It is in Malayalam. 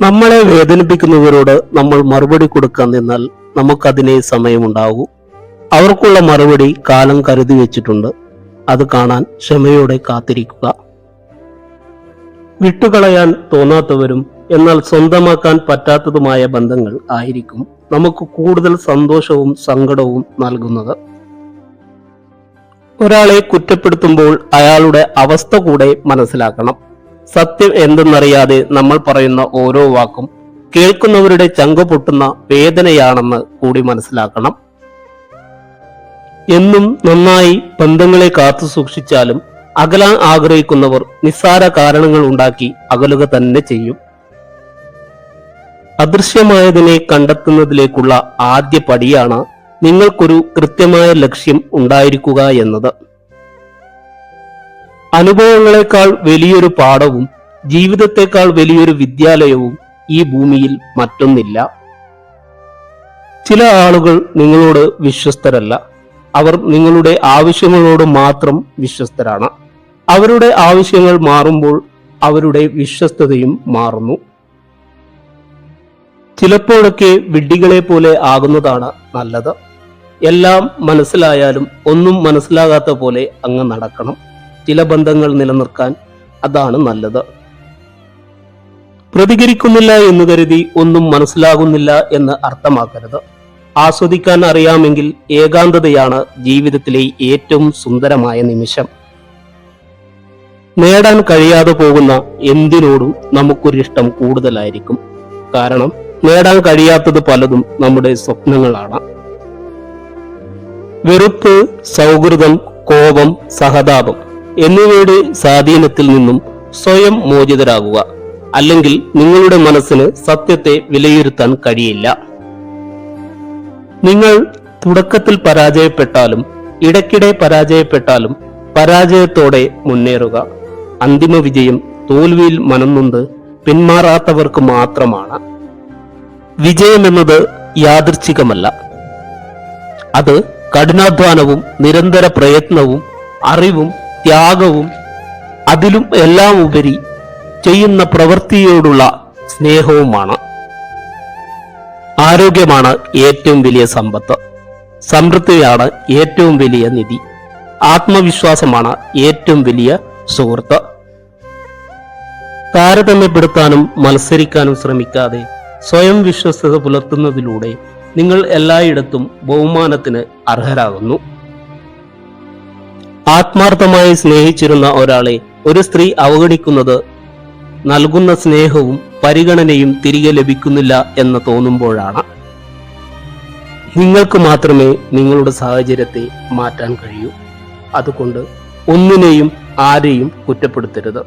നമ്മളെ വേദനിപ്പിക്കുന്നവരോട് നമ്മൾ മറുപടി കൊടുക്കാൻ നിന്നാൽ നമുക്കതിനെ സമയമുണ്ടാകൂ. അവർക്കുള്ള മറുപടി കാലം കരുതി വെച്ചിട്ടുണ്ട്. അത് കാണാൻ ക്ഷമയോടെ കാത്തിരിക്കുക. വിട്ടുകളയാൻ തോന്നാത്തവരും എന്നാൽ സ്വന്തമാക്കാൻ പറ്റാത്തതുമായ ബന്ധങ്ങൾ ആയിരിക്കും നമുക്ക് കൂടുതൽ സന്തോഷവും സങ്കടവും നൽകുന്നത്. ഒരാളെ കുറ്റപ്പെടുത്തുമ്പോൾ അയാളുടെ അവസ്ഥ കൂടെ മനസ്സിലാക്കണം. സത്യം എന്തെന്നറിയാതെ നമ്മൾ പറയുന്ന ഓരോ വാക്കും കേൾക്കുന്നവരുടെ ചങ്ക പൊട്ടുന്ന വേദനയാണെന്ന് കൂടി മനസ്സിലാക്കണം. എന്നും നന്നായി ബന്ധങ്ങളെ കാത്തു സൂക്ഷിച്ചാലും അകലാൻ ആഗ്രഹിക്കുന്നവർ നിസ്സാര കാരണങ്ങൾ ഉണ്ടാക്കി അകലുക തന്നെ ചെയ്യും. അദൃശ്യമായതിനെ കണ്ടെത്തുന്നതിലേക്കുള്ള ആദ്യ പടിയാണ് നിങ്ങൾക്കൊരു കൃത്യമായ ലക്ഷ്യം ഉണ്ടായിരിക്കുക എന്നത്. അനുഭവങ്ങളെക്കാൾ വലിയൊരു പാഠവും ജീവിതത്തെക്കാൾ വലിയൊരു വിദ്യാലയവും ഈ ഭൂമിയിൽ മറ്റൊന്നില്ല. ചില ആളുകൾ നിങ്ങളോട് വിശ്വസ്തരല്ല. അവർ നിങ്ങളുടെ ആവശ്യങ്ങളോട് മാത്രം വിശ്വസ്തരാണ്. അവരുടെ ആവശ്യങ്ങൾ മാറുമ്പോൾ അവരുടെ വിശ്വസ്തതയും മാറുന്നു. ചിലപ്പോഴൊക്കെ വിഡ്ഢികളെ പോലെ ആകുന്നതാണ് നല്ലത്. എല്ലാം മനസ്സിലായാലും ഒന്നും മനസ്സിലാകാത്ത പോലെ അങ്ങ് നടക്കണം. ചില ബന്ധങ്ങൾ നിലനിർത്താൻ അതാണ് നല്ലത്. പ്രതികരിക്കുന്നില്ല എന്ന് കരുതി ഒന്നും മനസ്സിലാകുന്നില്ല എന്ന് അർത്ഥമാക്കരുത്. ആസ്വദിക്കാൻ അറിയാമെങ്കിൽ ഏകാന്തതയാണ് ജീവിതത്തിലെ ഏറ്റവും സുന്ദരമായ നിമിഷം. നേടാൻ കഴിയാതെ പോകുന്ന എന്തിനോടും നമുക്കൊരിഷ്ടം കൂടുതലായിരിക്കും. കാരണം നേടാൻ കഴിയാത്തത് പലതും നമ്മുടെ സ്വപ്നങ്ങളാണ്. വെറുപ്പ് സൗഹൃദം കോപം സഹതാപം എന്നിവയുടെ സ്വാധീനത്തിൽ നിന്നും സ്വയം മോചിതരാകുക. അല്ലെങ്കിൽ നിങ്ങളുടെ മനസ്സിന് സത്യത്തെ വിലയിരുത്താൻ കഴിയില്ല. നിങ്ങൾ തുടക്കത്തിൽ പരാജയപ്പെട്ടാലും ഇടയ്ക്കിടെ പരാജയപ്പെട്ടാലും പരാജയത്തോടെ മുന്നേറുക. അന്തിമ വിജയം തോൽവിയിൽ മനന്നുണ്ട് പിന്മാറാത്തവർക്ക് മാത്രമാണ്. വിജയമെന്നത് യാദൃച്ഛികമല്ല. അത് കഠിനാധ്വാനവും നിരന്തര പ്രയത്നവും അറിവും ത്യാഗവും അതിലും എല്ലാം ഉപരി ചെയ്യുന്ന പ്രവൃത്തിയോടുള്ള സ്നേഹവുമാണ്. ആരോഗ്യമാണ് ഏറ്റവും വലിയ സമ്പത്ത്. സമൃദ്ധിയാണ് ഏറ്റവും വലിയ നിധി. ആത്മവിശ്വാസമാണ് ഏറ്റവും വലിയ സുഹൃത്ത്. താരതമ്യപ്പെടുത്താനും മത്സരിക്കാനും ശ്രമിക്കാതെ സ്വയം വിശ്വസ്തത പുലർത്തുന്നതിലൂടെ നിങ്ങൾ എല്ലായിടത്തും ബഹുമാനത്തിന് അർഹരാകുന്നു. ആത്മാർത്ഥമായി സ്നേഹിച്ചിരുന്ന ഒരാളെ ഒരു സ്ത്രീ അവഗണിക്കുന്നത് നൽകുന്ന സ്നേഹവും പരിഗണനയും തിരികെ ലഭിക്കുന്നില്ല എന്ന് തോന്നുമ്പോഴാണ്. നിങ്ങൾക്ക് മാത്രമേ നിങ്ങളുടെ സാഹചര്യത്തെ മാറ്റാൻ കഴിയൂ. അതുകൊണ്ട് ഒന്നിനെയും ആരെയും കുറ്റപ്പെടുത്തരുത്.